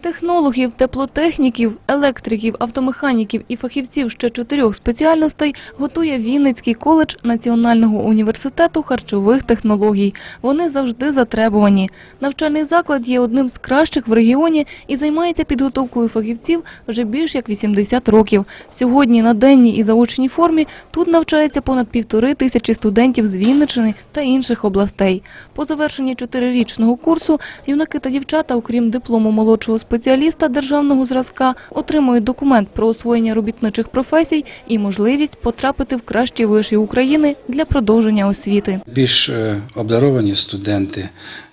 Технологів, теплотехніків, електриків, автомеханіків і фахівців ще чотирьох спеціальностей готує Вінницький коледж Національного університету харчових технологій. Вони завжди затребувані. Навчальний заклад є одним з кращих в регіоні і займається підготовкою фахівців вже більш як 80 років. Сьогодні на денній і заочній формі тут навчається понад півтори тисячі студентів з Вінниччини та інших областей. По завершенні чотирирічного курсу юнаки та дівчата, окрім диплому молодшого спеціаліста державного зразка, отримують документ про освоєння робітничих професій і можливість потрапити в кращі виші України для продовження освіти. Більш е, обдаровані студенти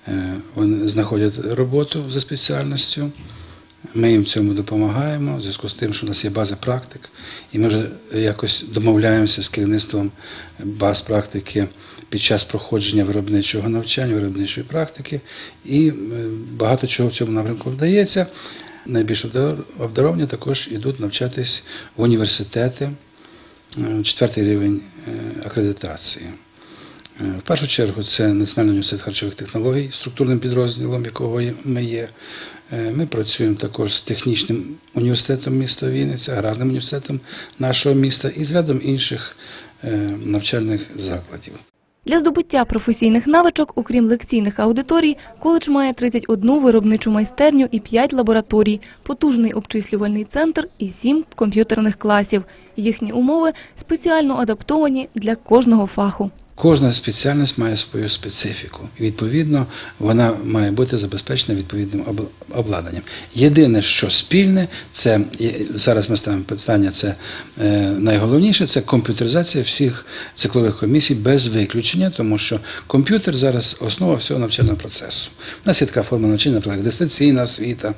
е, вони знаходять роботу за спеціальністю. Ми їм цьому допомагаємо в зв'язку з тим, що у нас є база практик, і ми вже якось домовляємося з керівництвом баз практики під час проходження виробничого навчання, виробничої практики, і е, багато чого в цьому напрямку вдається. Найбільш обдар- обдаровані також йдуть навчатись в університети, е, четвертий рівень е, акредитації. В першу чергу це Національний університет харчових технологій, структурним підрозділом якого ми є. Ми працюємо також з технічним університетом міста Вінниця, аграрним університетом нашого міста і з рядом інших навчальних закладів. Для здобуття професійних навичок, окрім лекційних аудиторій, коледж має 31 виробничу майстерню і 5 лабораторій, потужний обчислювальний центр і 7 комп'ютерних класів. Їхні умови спеціально адаптовані для кожного фаху. Кожна спеціальність має свою специфіку. Відповідно, вона має бути забезпечена відповідним обладнанням. Єдине, що спільне, це зараз ми ставимо питання. Це е, найголовніше це комп'ютеризація всіх циклових комісій без виключення, тому що комп'ютер зараз основа всього навчального процесу. У нас є така форма навчання, наприклад, дистанційна освіта.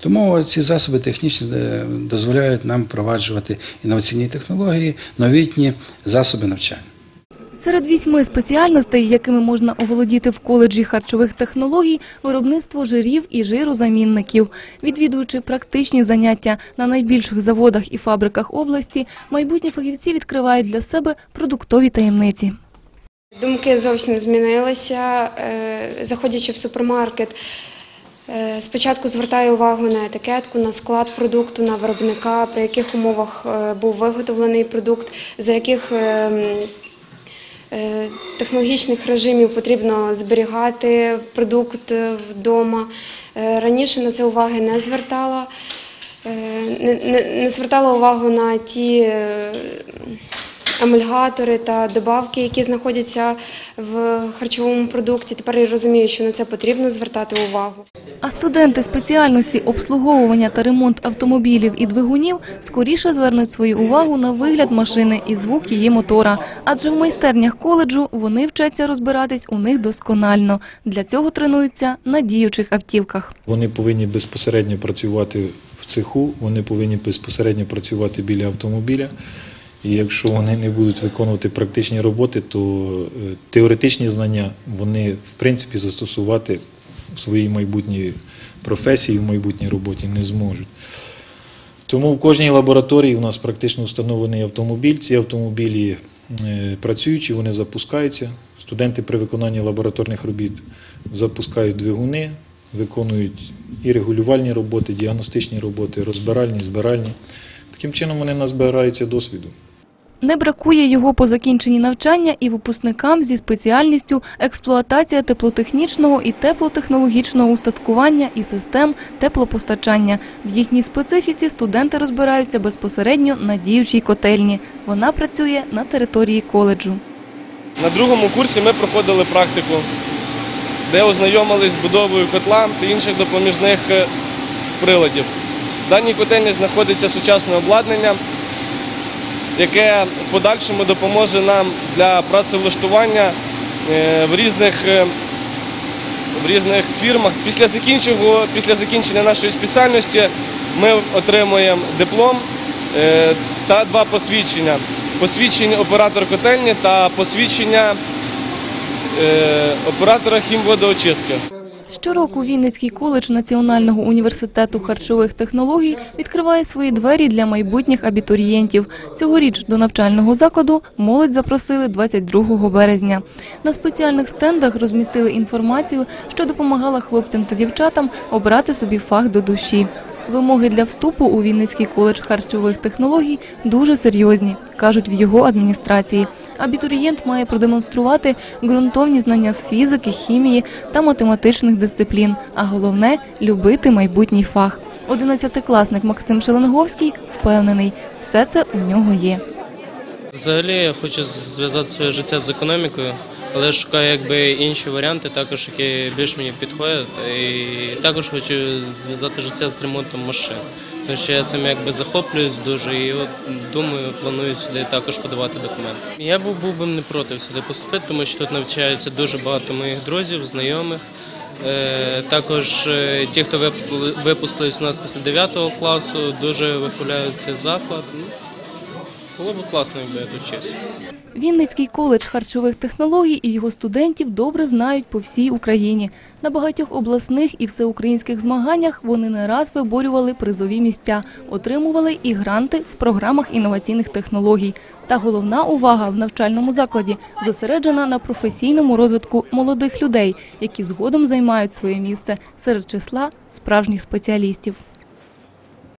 Тому ці засоби технічні е, дозволяють нам впроваджувати інноваційні технології, новітні засоби навчання. Серед вісьми спеціальностей, якими можна оволодіти в коледжі харчових технологій, виробництво жирів і жирозамінників. Відвідуючи практичні заняття на найбільших заводах і фабриках області, майбутні фахівці відкривають для себе продуктові таємниці. Думки зовсім змінилися. Е, Заходячи в супермаркет, е, спочатку звертаю увагу на етикетку, на склад продукту, на виробника, при яких умовах е, був виготовлений продукт, за яких е, м, е, технологічних режимів потрібно зберігати продукт е, вдома. Е, Раніше на це уваги не звертала. Е, не звертала увагу на ті е, та добавки, які знаходяться в харчовому продукті. Тепер я розумію, що на це потрібно звертати увагу. А студенти спеціальності обслуговування та ремонт автомобілів і двигунів скоріше звернуть свою увагу на вигляд машини і звук її мотора. Адже в майстернях коледжу вони вчаться розбиратись у них досконально. Для цього тренуються на діючих автівках. Вони повинні безпосередньо працювати в цеху, вони повинні безпосередньо працювати біля автомобіля. І якщо вони не будуть виконувати практичні роботи, то е, теоретичні знання вони в принципі застосувати в своїй майбутній професії, в майбутній роботі не зможуть. Тому в кожній лабораторії у нас практично встановлений автомобіль. Ці автомобілі е, працюючі, вони запускаються. Студенти при виконанні лабораторних робіт запускають двигуни, виконують і регулювальні роботи, діагностичні роботи, розбиральні, збиральні. Таким чином вони назбираються досвіду. Не бракує його по закінченні навчання і випускникам зі спеціальністю експлуатація теплотехнічного і теплотехнологічного устаткування і систем теплопостачання. В їхній специфіці студенти розбираються безпосередньо на діючій котельні. Вона працює на території коледжу. На другому курсі ми проходили практику, де ознайомились з будовою котла та інших допоміжних е, приладів. В даній котельні знаходиться сучасне обладнання, яке в подальшому допоможе нам для працевлаштування е, в різних, е, в різних фірмах. Після закінчення, після закінчення нашої спеціальності ми отримуємо диплом е, та два посвідчення. Посвідчення оператора котельні та посвідчення оператора хімводоочистки. Щороку Вінницький коледж Національного університету харчових технологій відкриває свої двері для майбутніх абітурієнтів. Цьогоріч до навчального закладу молодь запросили 22 березня. На спеціальних стендах розмістили інформацію, що допомагала хлопцям та дівчатам обрати собі фах до душі. Вимоги для вступу у Вінницький коледж харчових технологій дуже серйозні, кажуть в його адміністрації. Абітурієнт має продемонструвати ґрунтовні знання з фізики, хімії та математичних дисциплін, а головне любити майбутній фах. Одинадцятикласник Максим Шеленговський впевнений, все це у нього є. Взагалі я хочу зв'язати своє життя з економікою, але шукаю якби інші варіанти, також які більш мені підходять. І також хочу зв'язати життя з ремонтом машин. Що я цим якби захоплююсь дуже і от думаю, планую сюди також подавати документи. Я був, був би не проти сюди поступити, тому що тут навчаються дуже багато моїх друзів, знайомих. Е, Також е, ті, хто вип- випустились у нас після 9 класу, дуже вихваляють заклад. Ну, було б класно, якби я тут вчився. Вінницький коледж харчових технологій і його студентів добре знають по всій Україні. На багатьох обласних і всеукраїнських змаганнях вони не раз виборювали призові місця, отримували і гранти в програмах інноваційних технологій. Та головна увага в навчальному закладі зосереджена на професійному розвитку молодих людей, які згодом займають своє місце серед числа справжніх спеціалістів.